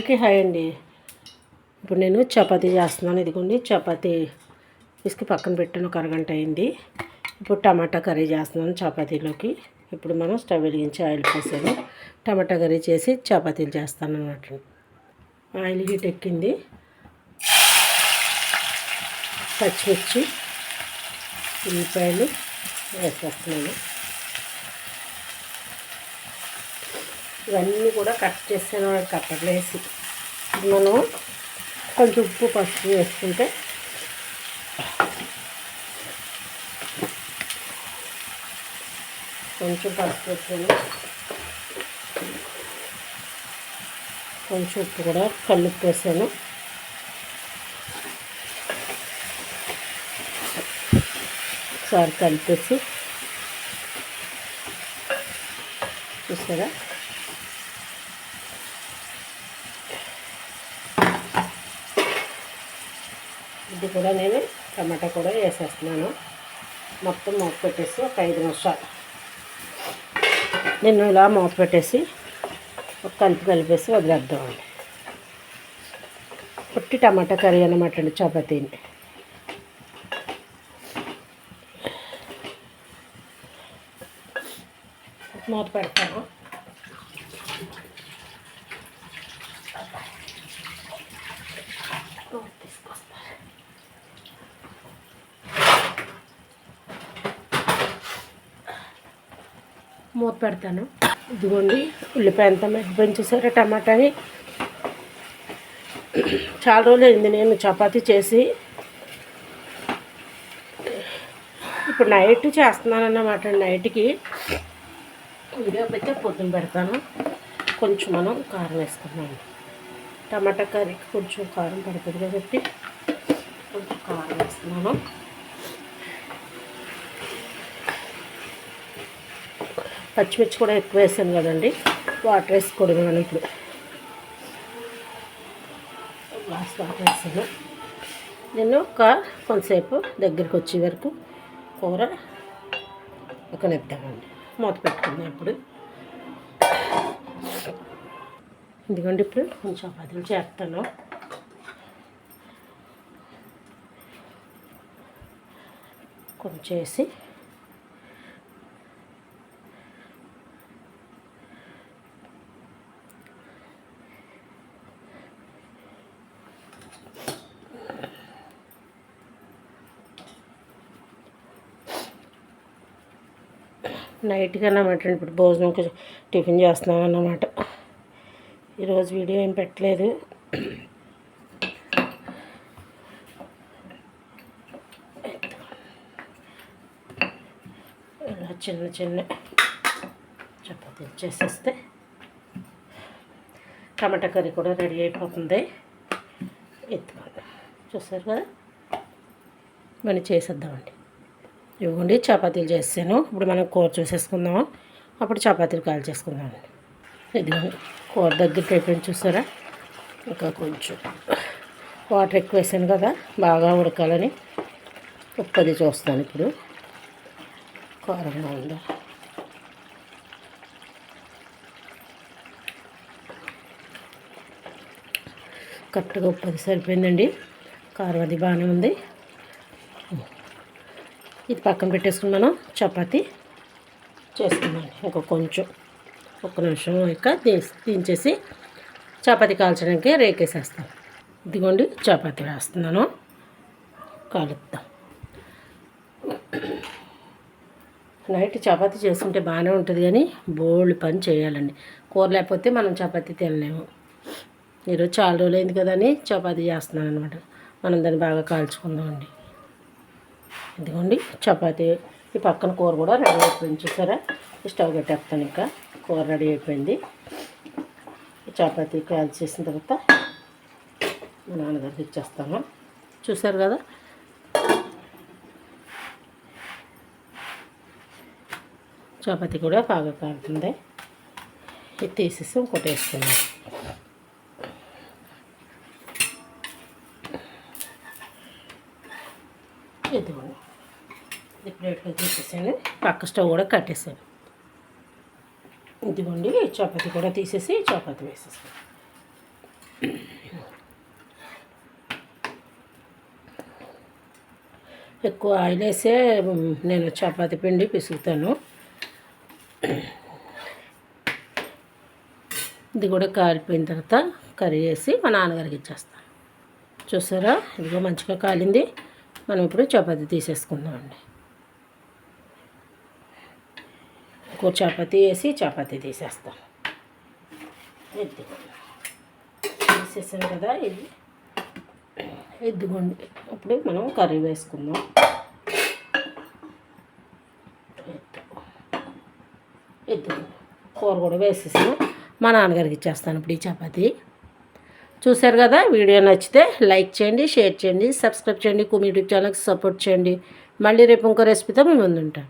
అందరికీ హాయ్ అండి. ఇప్పుడు నేను చపాతీ చేస్తున్నాను. ఇదిగోండి చపాతీ ఇసుక పక్కన పెట్టాను ఒక అరగంట అయింది. ఇప్పుడు టమాటా కర్రీ చేస్తున్నాను చపాతీలోకి. ఇప్పుడు మనం స్టవ్ వెలిగించి ఆయిల్ పోసాను. టమాటా కర్రీ చేసి చపాతీలు చేస్తాను అన్నమాట ఆయిల్ హీట్ ఎక్కింది. పచ్చిమిర్చి ఉల్లిపాయలు వేసేస్తున్నాను. ఇవన్నీ కూడా కట్ చేసాను కట్టర్లో వేసి మనం కొంచెం ఉప్పు పసుపు వేసుకుంటే కొంచెం పసుపు వేసాను కొంచెం ఉప్పు కూడా కల్లుప్పు వేసాను ఒకసారి కలిపేసి చూసారా? ఇది కూడా నేను టమాటా కూడా వేసేస్తున్నాను. మొత్తం మూత పెట్టేసి ఒక ఐదు నిమిషాలు. నేను ఇలా మూత పెట్టేసి ఒక కలిపి కలిపేసి వదిలేద్దామండి. పుట్టి టమాటా కర్రీ అనమాట అండి చపాతీని. మూత పెడతాను. మూత పెడతాను. ఇదిగోండి ఉల్లిపాయ అంతా మెగ్గిపోయి చూసారా టమాటాని చాలా రోజులు అయింది నేను చపాతీ చేసి. ఇప్పుడు నైట్ చేస్తున్నాను అన్నమాట నైట్కి. వీడియో పెడితే పొద్దున పెడతాను. కొంచెం మనం కారం వేసుకున్నాను టమాటా కర్రీకి కొంచెం కారం పడుతుంది కాబట్టి కొంచెం కారం వేస్తున్నాను. పచ్చిమిర్చి కూడా ఎక్కువ వేసాను కదండి. వాటర్ వేసుకోవడం మనం ఇప్పుడు. గ్లాస్ వాటర్ వేసాను. నేను ఒక కొంతసేపు దగ్గరికి వచ్చే వరకు కూర ఉడకనిద్దామండి మూత పెట్టుకుందాం ఇప్పుడు. ఎందుకంటే ఇప్పుడు కొంచెం చపాతీలు చేస్తాను. కొంచెం నైట్గా అన్నమాట ఇప్పుడు భోజనం టిఫిన్ చేస్తున్నాం అన్నమాట. ఈరోజు వీడియో ఏం పెట్టలేదు. ఇలా చిన్న చిన్న చపాతీలు చేసేస్తే టమాటా కర్రీ కూడా రెడీ అయిపోతుంది. ఎత్తుకోండి. చూస్తారు కదా? మనం చేసేద్దామండి. ఇవ్వండి చపాతీలు చేస్తాను. ఇప్పుడు మనం కూర చూసేసుకుందాము? అప్పుడు చపాతీలు కాల్ చేసుకుందామండి ఇది కూర దగ్గరికి అయిపోయింది చూసారా? ఇంకా కొంచెం వాటర్ ఎక్కువ వేసాను కదా బాగా ఉడకాలని ఉప్పది చూస్తాను ఇప్పుడు. కారంగా ఉందా కరెక్ట్గా ఉప్పది సరిపోయిందండి. కారం అది బాగానే ఉంది. ఇది పక్కన పెట్టేసుకుని మనం చపాతి చేసుకున్నాం ఇంకా కొంచెం ఒక నిమిషం ఇంకా దించేసి చపాతి కాల్చడానికి రేకేసేస్తాం ఇదిగోండి చపాతి వేస్తున్నాను. కలుపుతాం నైట్ చపాతి చేసుకుంటే బాగానే ఉంటుంది కానీ బోల్డ్ పని చేయాలండి. కూర లేకపోతే మనం చపాతి తినలేము. ఈరోజు చాలా రోజులు అయింది కదా అని చపాతీ చేస్తున్నాను అనమాట మనం దాన్ని బాగా కాల్చుకుందామండి. ఇదిగోండి చపాతీ. ఈ పక్కన కూర కూడా రెడీ అయిపోయింది చూసారా? స్టవ్ పెట్టేస్తాను ఇంకా. కూర రెడీ అయిపోయింది. చపాతీ కాల్ చేసిన తర్వాత మా నాన్నగారికి ఇచ్చేస్తాను. చూసారు కదా? చపాతీ కూడా బాగా కాలుతుంది. ఇది తీసేసి ఇంకోటి వేసుకున్నాను ఇదిగోండి ఇది ప్లేట్లో తీసేసాను పక్క స్టవ్ కూడా కట్టేసాను ఇదిగోండి చపాతి కూడా తీసేసి చపాతి వేసేసాను ఎక్కువ ఆయిల్ వేసే నేను చపాతి పిండి పిసుకుతాను. ఇది కూడా కాలిపోయిన తర్వాత కర్రీ వేసి మా నాన్నగారికి ఇచ్చేస్తాను చూసారా? ఇదిగో మంచిగా కాలింది. మనం ఇప్పుడు చపాతి తీసేసుకుందామండి ఇంకో చపాతి వేసి చపాతి తీసేస్తాం. ఎద్దు. తీసేసాం కదా ఇది. ఎద్దుకోండి ఇప్పుడు మనం కర్రీ వేసుకుందాం. ఎద్దు కూర కూడా వేసేసాను. మా నాన్నగారికి ఇచ్చేస్తాను ఇప్పుడు ఈ చపాతీ. చూశారు కదా వీడియో నచ్చితే లైక్ చేయండి షేర్ చేయండి సబ్స్క్రైబ్ చేయండి కుమి యూట్యూబ్ ఛానల్కి సపోర్ట్ చేయండి. మళ్ళీ రేపు ఇంకో రెసిపీతో మేము ముందుంటాం